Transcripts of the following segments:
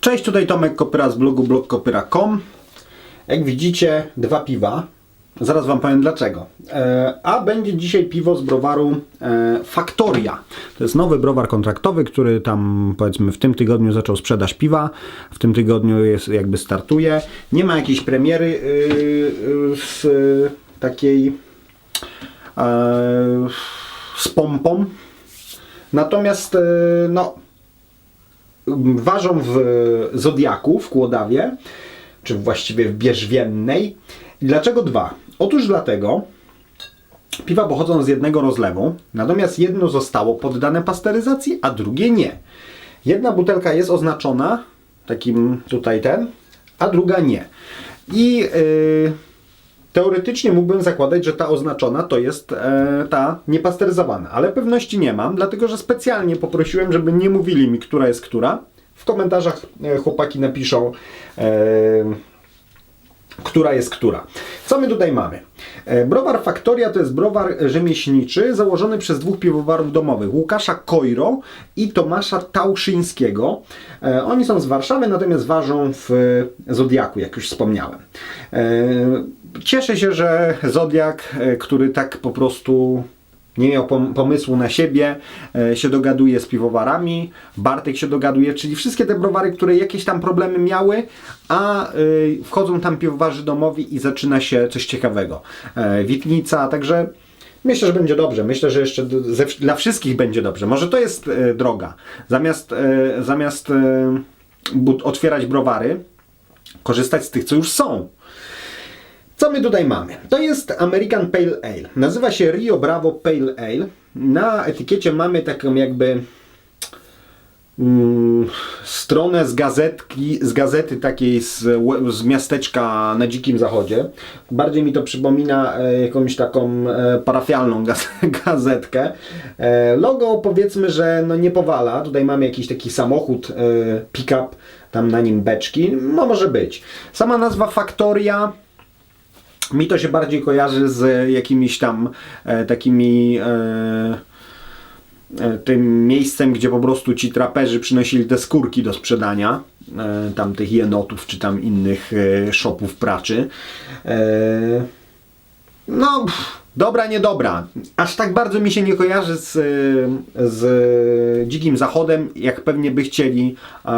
Cześć, tutaj Tomek Kopyra z blogu blogkopyra.com. Jak widzicie, dwa piwa. Zaraz Wam powiem dlaczego. E, a będzie dzisiaj piwo z browaru e, Faktoria. To jest nowy browar kontraktowy, który tam powiedzmy w tym tygodniu zaczął sprzedaż piwa. W tym tygodniu jest jakby startuje. Nie ma jakiejś premiery yy, z takiej z pompą. Natomiast no ważą w Zodiaku, w Kłodawie, czy właściwie w Bierzwiennej. Dlaczego dwa? Otóż dlatego, piwa pochodzą z jednego rozlewu, natomiast jedno zostało poddane pasteryzacji, a drugie nie. Jedna butelka jest oznaczona, takim tutaj ten, a druga nie. I yy, Teoretycznie mógłbym zakładać, że ta oznaczona to jest e, ta niepasteryzowana, ale pewności nie mam, dlatego że specjalnie poprosiłem, żeby nie mówili mi, która jest która. W komentarzach e, chłopaki napiszą, e, która jest która. Co my tutaj mamy? E, Browar Faktoria to jest browar rzemieślniczy założony przez dwóch piwowarów domowych, Łukasza Kojro i Tomasza Tauszyńskiego. E, Oni są z Warszawy, natomiast ważą w Zodiaku, jak już wspomniałem. E, Cieszę się, że Zodiak, e, który tak po prostu nie miał pom- pomysłu na siebie, e, się dogaduje z piwowarami, Bartek się dogaduje, czyli wszystkie te browary, które jakieś tam problemy miały, a y, wchodzą tam piwowarzy domowi i zaczyna się coś ciekawego. E, Witnica, także myślę, że będzie dobrze. Myślę, że jeszcze dla wszystkich będzie dobrze. Może to jest e, droga. Zamiast, e, zamiast e, otwierać browary, korzystać z tych, co już są. Co my tutaj mamy? To jest American Pale Ale. Nazywa się Rio Bravo Pale Ale. Na etykiecie mamy taką jakby mm, stronę z gazetki, z gazety takiej z, z miasteczka na dzikim zachodzie. Bardziej mi to przypomina e, jakąś taką e, parafialną gaz gazetkę. E, logo powiedzmy, że no nie powala. Tutaj mamy jakiś taki samochód e, pick-up, tam na nim beczki. No może być. Sama nazwa Faktoria mi to się bardziej kojarzy z jakimiś tam e, takimi e, e, tym miejscem, gdzie po prostu ci traperzy przynosili te skórki do sprzedania, e, tam tych jenotów czy tam innych e, shopów praczy. E, no, pff, dobra, niedobra. Aż tak bardzo mi się nie kojarzy z, z Dzikim Zachodem, jak pewnie by chcieli. E,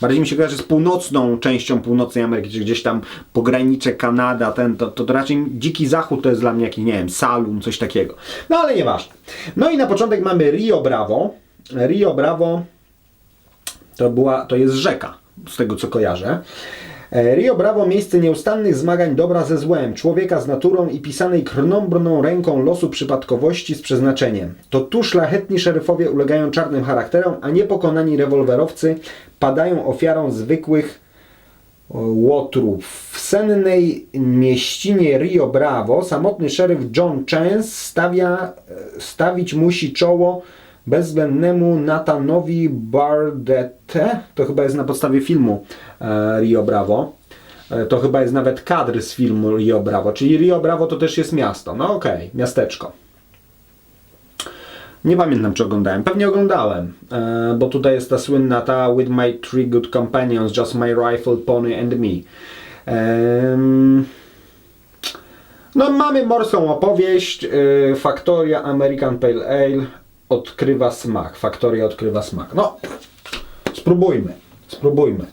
bardziej mi się kojarzy z północną częścią północnej Ameryki, czy gdzieś tam pogranicze Kanada, ten, to, to, to raczej Dziki Zachód to jest dla mnie jakiś, nie wiem, salon, coś takiego. No ale nieważne. No i na początek mamy Rio Bravo. Rio Bravo to, była, to jest rzeka, z tego co kojarzę. E, Rio Bravo miejsce nieustannych zmagań dobra ze złem, człowieka z naturą i pisanej krnąbrną ręką losu przypadkowości z przeznaczeniem. To tu szlachetni szeryfowie ulegają czarnym charakterom, a niepokonani rewolwerowcy padają ofiarą zwykłych o, łotrów. W sennej mieścinie Rio Bravo samotny szeryf John Chance stawia, e, stawić musi czoło bezwzględnemu Nathanowi Bardette. To chyba jest na podstawie filmu e, Rio Bravo. E, To chyba jest nawet kadr z filmu Rio Bravo. Czyli Rio Bravo to też jest miasto. No okej, miasteczko. Nie pamiętam, czy oglądałem. Pewnie oglądałem, e, bo tutaj jest ta słynna ta With my three good companions, just my rifle, pony and me. No mamy morską opowieść. Faktoria American Pale Ale odkrywa smak. Faktoria odkrywa smak. No, spróbujmy. Spróbujmy.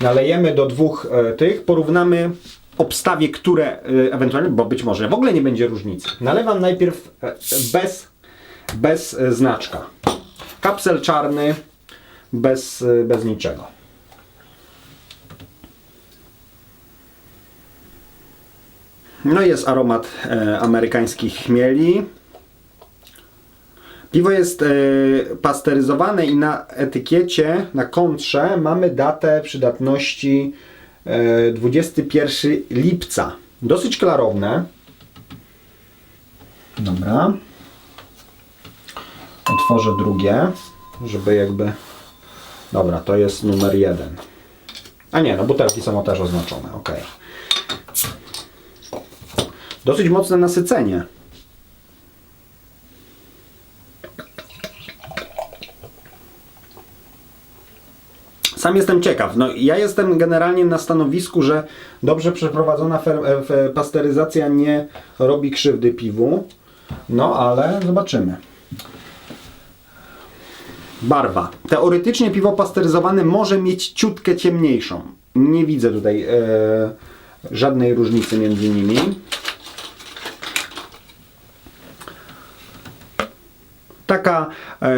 Nalejemy do dwóch e, tych, porównamy obstawie, które e, ewentualnie, bo być może w ogóle nie będzie różnicy. Nalewam najpierw e, bez, bez e, znaczka. Kapsel czarny, bez, e, bez niczego. No jest aromat e, amerykańskich chmieli. Piwo jest e, pasteryzowane i na etykiecie, na kontrze mamy datę przydatności e, 21 lipca. Dosyć klarowne. Dobra. Otworzę drugie, żeby jakby... Dobra, to jest numer jeden. A nie, no butelki są też oznaczone, ok. Dosyć mocne nasycenie. Sam jestem ciekaw. No, ja jestem generalnie na stanowisku, że dobrze przeprowadzona e, pasteryzacja nie robi krzywdy piwu. No, ale zobaczymy. Barwa. Teoretycznie piwo pasteryzowane może mieć ciutkę ciemniejszą. Nie widzę tutaj e, żadnej różnicy między nimi. Taka e,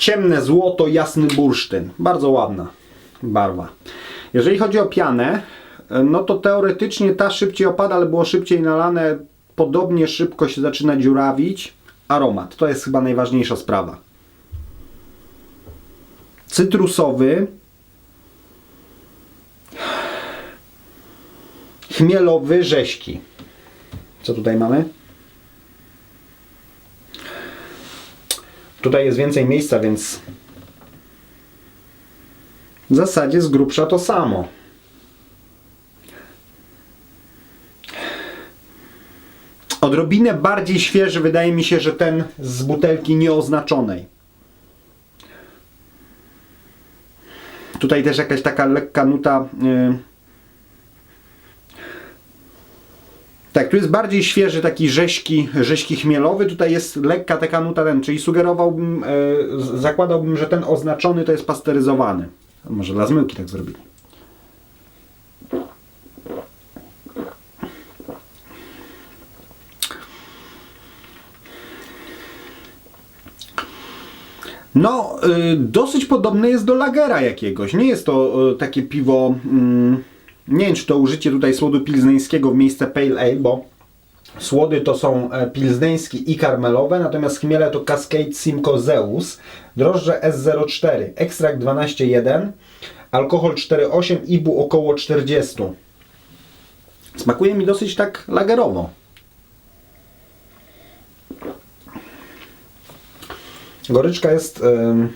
ciemne złoto, jasny bursztyn. Bardzo ładna barwa. Jeżeli chodzi o pianę, no to teoretycznie ta szybciej opada, ale było szybciej nalane. Podobnie szybko się zaczyna dziurawić. Aromat, to jest chyba najważniejsza sprawa. Cytrusowy. Chmielowy, rześki. Co tutaj mamy? Tutaj jest więcej miejsca, więc w zasadzie z grubsza to samo. Odrobinę bardziej świeży wydaje mi się, że ten z butelki nieoznaczonej. Tutaj też jakaś taka lekka nuta. Yy... Tak, tu jest bardziej świeży taki rześki, rześki chmielowy, tutaj jest lekka taka nuta ten, czyli sugerowałbym, z- zakładałbym, że ten oznaczony to jest pasteryzowany. Może dla zmyłki tak zrobili. No, y, dosyć podobne jest do lagera jakiegoś. Nie jest to y, takie piwo. Mm, nie wiem, czy to użycie tutaj słodu pilzneńskiego w miejsce Pale Ale, bo słody to są e, pilzneński i karmelowe, natomiast chmiele to Cascade Simcoe Zeus, drożdże S04, ekstrakt 12,1, alkohol 4,8, IBU około 40. Smakuje mi dosyć tak lagerowo. Goryczka jest em,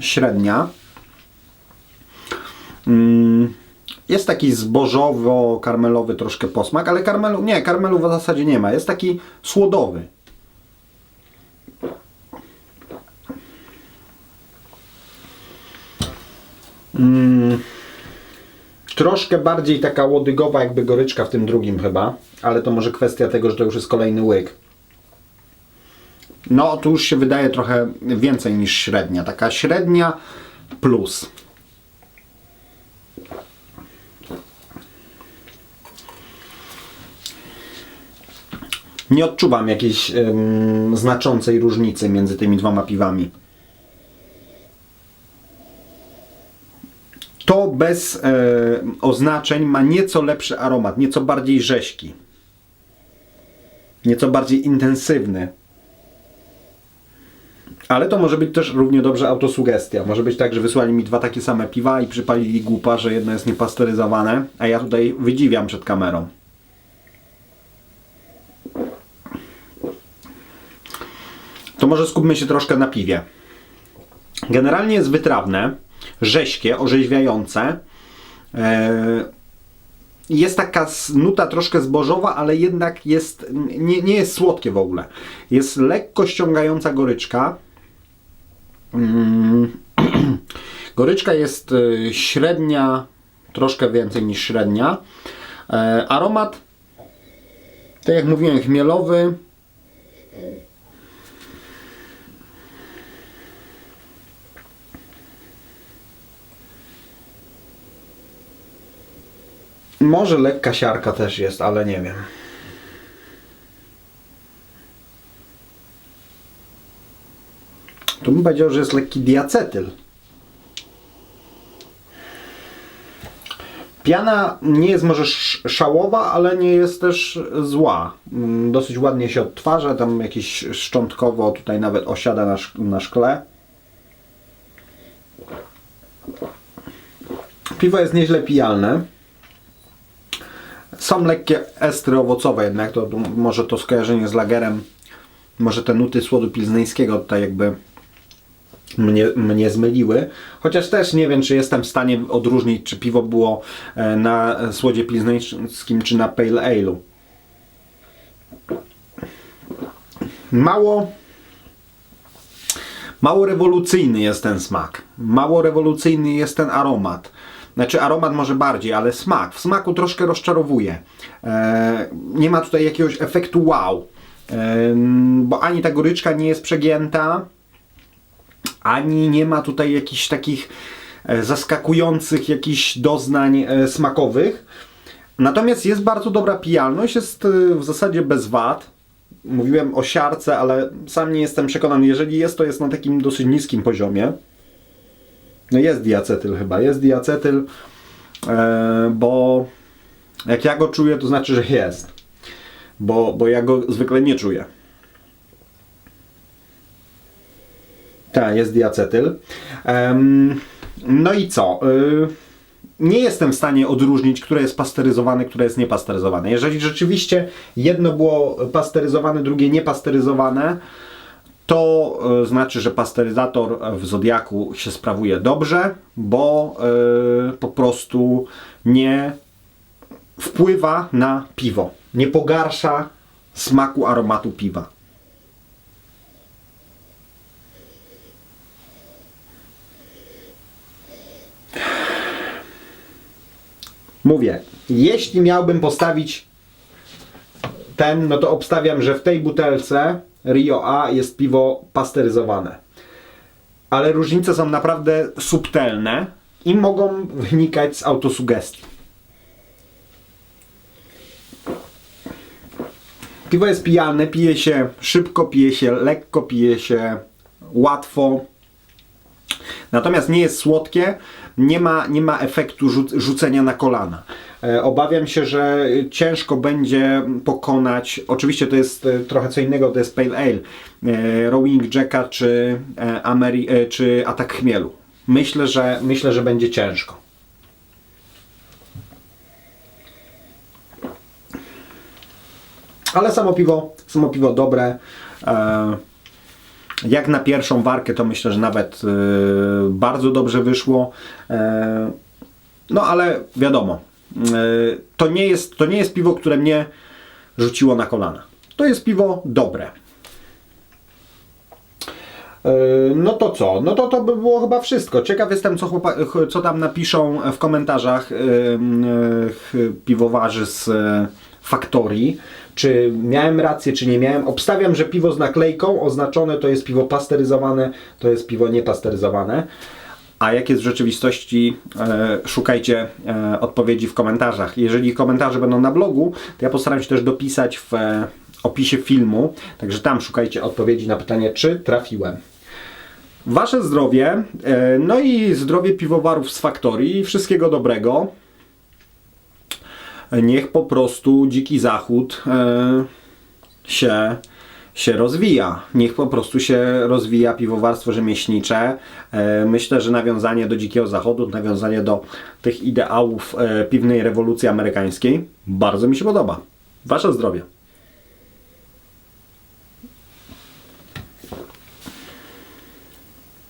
średnia. Mm, jest taki zbożowo-karmelowy troszkę posmak, ale karmelu, nie, karmelu w zasadzie nie ma. Jest taki słodowy. Mm, troszkę bardziej taka łodygowa jakby goryczka w tym drugim chyba, ale to może kwestia tego, że to już jest kolejny łyk. No, tu już się wydaje trochę więcej niż średnia. Taka średnia plus. Nie odczuwam jakiejś em, znaczącej różnicy między tymi dwoma piwami. To bez e, oznaczeń ma nieco lepszy aromat, nieco bardziej rześki. Nieco bardziej intensywny. Ale to może być też równie dobrze autosugestia. Może być tak, że wysłali mi dwa takie same piwa i przypalili głupa, że jedno jest niepasteryzowane, a ja tutaj wydziwiam przed kamerą. To może skupmy się troszkę na piwie. Generalnie jest wytrawne, rześkie, orzeźwiające. Eee, jest taka nuta troszkę zbożowa, ale jednak jest, nie, nie jest słodkie w ogóle. Jest lekko ściągająca goryczka. Mm. Goryczka jest y, średnia, troszkę więcej niż średnia. E, aromat, tak jak mówiłem, chmielowy. Może lekka siarka też jest, ale nie wiem. Tu bym powiedział, że jest lekki diacetyl. Piana nie jest może sz- szałowa, ale nie jest też zła. Mm, Dosyć ładnie się odtwarza, tam jakieś szczątkowo tutaj nawet osiada na, szk- na szkle. Piwo jest nieźle pijalne. Są lekkie estry owocowe jednak, to może to skojarzenie z lagerem, może te nuty słodu pilzneńskiego tutaj jakby mnie, mnie zmyliły. Chociaż też nie wiem, czy jestem w stanie odróżnić, czy piwo było e, na słodzie pilzneńskim, czy na pale ale'u. Mało Mało rewolucyjny jest ten smak. Mało rewolucyjny jest ten aromat. Znaczy aromat może bardziej, ale smak. W smaku troszkę rozczarowuje. E, nie ma tutaj jakiegoś efektu wow. E, bo ani ta goryczka nie jest przegięta, ani nie ma tutaj jakichś takich e, zaskakujących jakichś doznań e, smakowych. Natomiast jest bardzo dobra pijalność, jest e, w zasadzie bez wad. Mówiłem o siarce, ale sam nie jestem przekonany. Jeżeli jest, to jest na takim dosyć niskim poziomie. No jest diacetyl chyba, jest diacetyl, e, bo jak ja go czuję, to znaczy, że jest. Bo, bo ja go zwykle nie czuję. Tak, jest diacetyl. No i co? Y, nie jestem w stanie odróżnić, które jest pasteryzowane, które jest niepasteryzowane. Jeżeli rzeczywiście jedno było pasteryzowane, drugie niepasteryzowane, to y, znaczy, że pasteryzator w Zodiaku się sprawuje dobrze, bo y, po prostu nie wpływa na piwo. Nie pogarsza smaku aromatu piwa. Mówię, jeśli miałbym postawić ten, no to obstawiam, że w tej butelce Rio A jest piwo pasteryzowane. Ale różnice są naprawdę subtelne i mogą wynikać z autosugestii. Piwo jest pijane, pije się szybko, pije się lekko, pije się łatwo. Natomiast nie jest słodkie, nie ma, nie ma efektu rzuc rzucenia na kolana. E, Obawiam się, że ciężko będzie pokonać. Oczywiście to jest e, trochę co innego, to jest Pale Ale, e, Rowing Jacka czy, Ameri- czy Atak Chmielu. Myślę, że myślę, że będzie ciężko. Ale samo piwo, samo piwo dobre. Jak na pierwszą warkę, to myślę, że nawet e, bardzo dobrze wyszło. E, no ale wiadomo, e, to, nie jest, to nie jest piwo, które mnie rzuciło na kolana. To jest piwo dobre. E, No to co? No to to by było chyba wszystko. Ciekaw jestem, co, chłopa- ch- co tam napiszą w komentarzach e, piwowarzy z Faktorii. Czy miałem rację, czy nie miałem. Obstawiam, że piwo z naklejką oznaczone to jest piwo pasteryzowane, to jest piwo niepasteryzowane. A jak jest w rzeczywistości, e, szukajcie e, odpowiedzi w komentarzach. Jeżeli komentarze będą na blogu, to ja postaram się też dopisać w e, opisie filmu. Także tam szukajcie odpowiedzi na pytanie, czy trafiłem. Wasze zdrowie, e, no i zdrowie piwowarów z faktorii. Wszystkiego dobrego. Niech po prostu dziki zachód e, się, się rozwija. Niech po prostu się rozwija piwowarstwo rzemieślnicze. E, myślę, że nawiązanie do dzikiego zachodu, nawiązanie do tych ideałów e, piwnej rewolucji amerykańskiej bardzo mi się podoba. Wasze zdrowie.